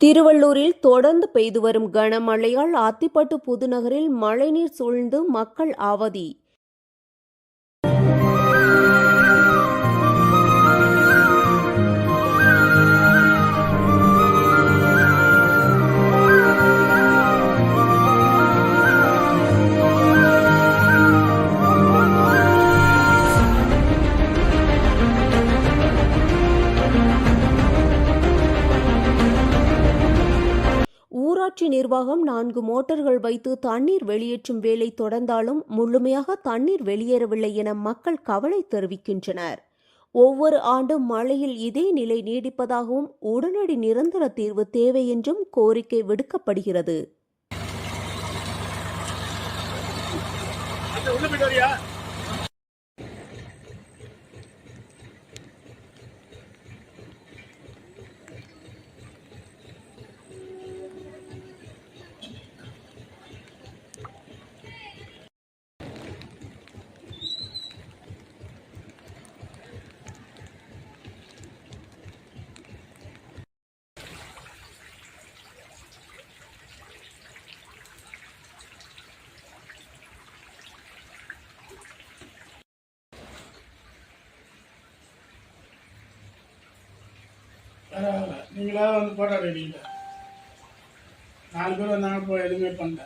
திருவள்ளூரில் தொடர்ந்து பெய்து வரும் கனமழையால் அத்திப்பட்டு புதுநகரில் மழைநீர் சூழ்ந்து மக்கள் அவதி. ஊராட்சி நிர்வாகம் நான்கு மோட்டார்கள் வைத்து தண்ணீர் வெளியேற்றும் வேலை தொடர்ந்தாலும் முழுமையாக தண்ணீர் வெளியேறவில்லை என மக்கள் கவலை தெரிவிக்கின்றனர். ஒவ்வொரு ஆண்டும் மழையில் இதே நிலை நீடிப்பதாகவும் உடனடி நிரந்தர தீர்வு தேவை என்றும் கோரிக்கை விடுக்கப்படுகிறது. உள்ள பரவாயில்ல. நீங்களா வந்து போராடுறீங்க நாலு பேர் வந்தாங்க இப்போ எதுவுமே பண்ணல.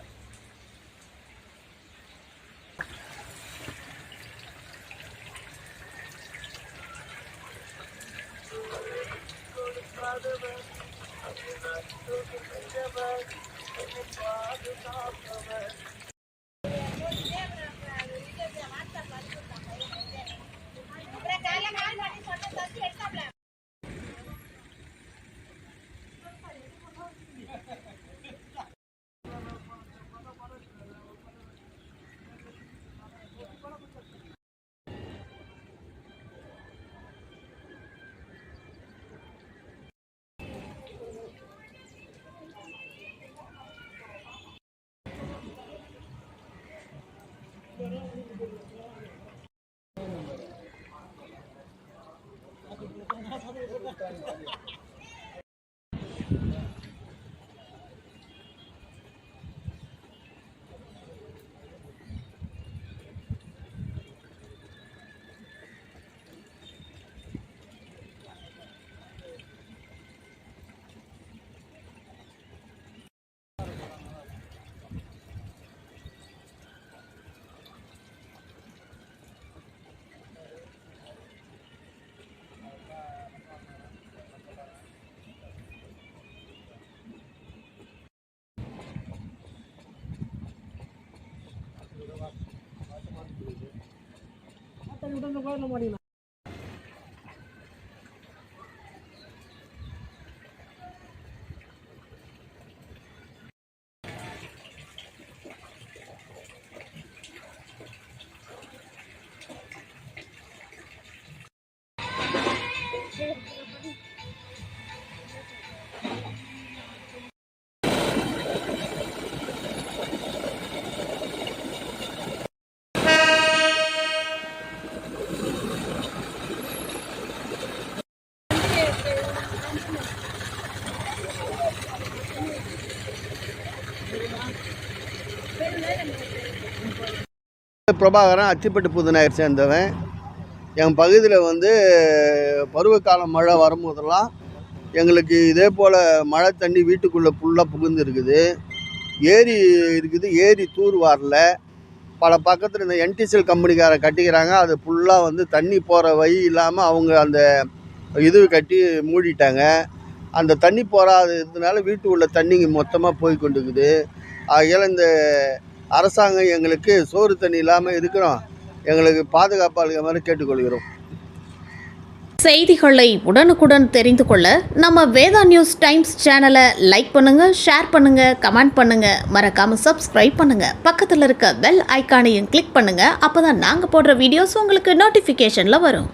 Yeah. saludando a Marina. Prabhakaran Athipattu புதுநாயர் சேர்ந்தவன். என் பகுதியில் வந்து பருவகால மழை வரும்போதெல்லாம் எங்களுக்கு இதே போல் மழை தண்ணி வீட்டுக்குள்ளே ஃபுல்லாக புகுந்து இருக்குது ஏரி இருக்குது ஏரி தூர் வரல. பல பக்கத்தில் இந்த என்டிசிஎல் கம்பெனிக்கார கட்டிக்கிறாங்க. அது ஃபுல்லாக வந்து தண்ணி போகிற வழி இல்லாமல் அவங்க அந்த இது கட்டி மூடிட்டாங்க. அந்த தண்ணி போகாததுனால வீட்டு உள்ள தண்ணிங்க மொத்தமாக போய் கொண்டுக்குது ஆகையால் இந்த அரசாங்கம் எங்களுக்கு சோறு தண்ணி இல்லாமல் இருக்கிறோம். எங்களுக்கு பாதுகாப்பாக இருக்கிற மாதிரி கேட்டுக்கொள்கிறோம். செய்திகளை உடனுக்குடன் தெரிந்து கொள்ள நம்ம வேதா நியூஸ் டைம்ஸ் சேனலை லைக் பண்ணுங்க ஷேர் பண்ணுங்க கமெண்ட் பண்ணுங்க. மறக்காம சப்ஸ்கிரைப் பண்ணுங்க. பக்கத்தில் இருக்க பெல் ஐக்கானையும் கிளிக் பண்ணுங்க. அப்போதான் நாங்கள் போடுற வீடியோஸ் உங்களுக்கு நோட்டிஃபிகேஷனில் வரும்.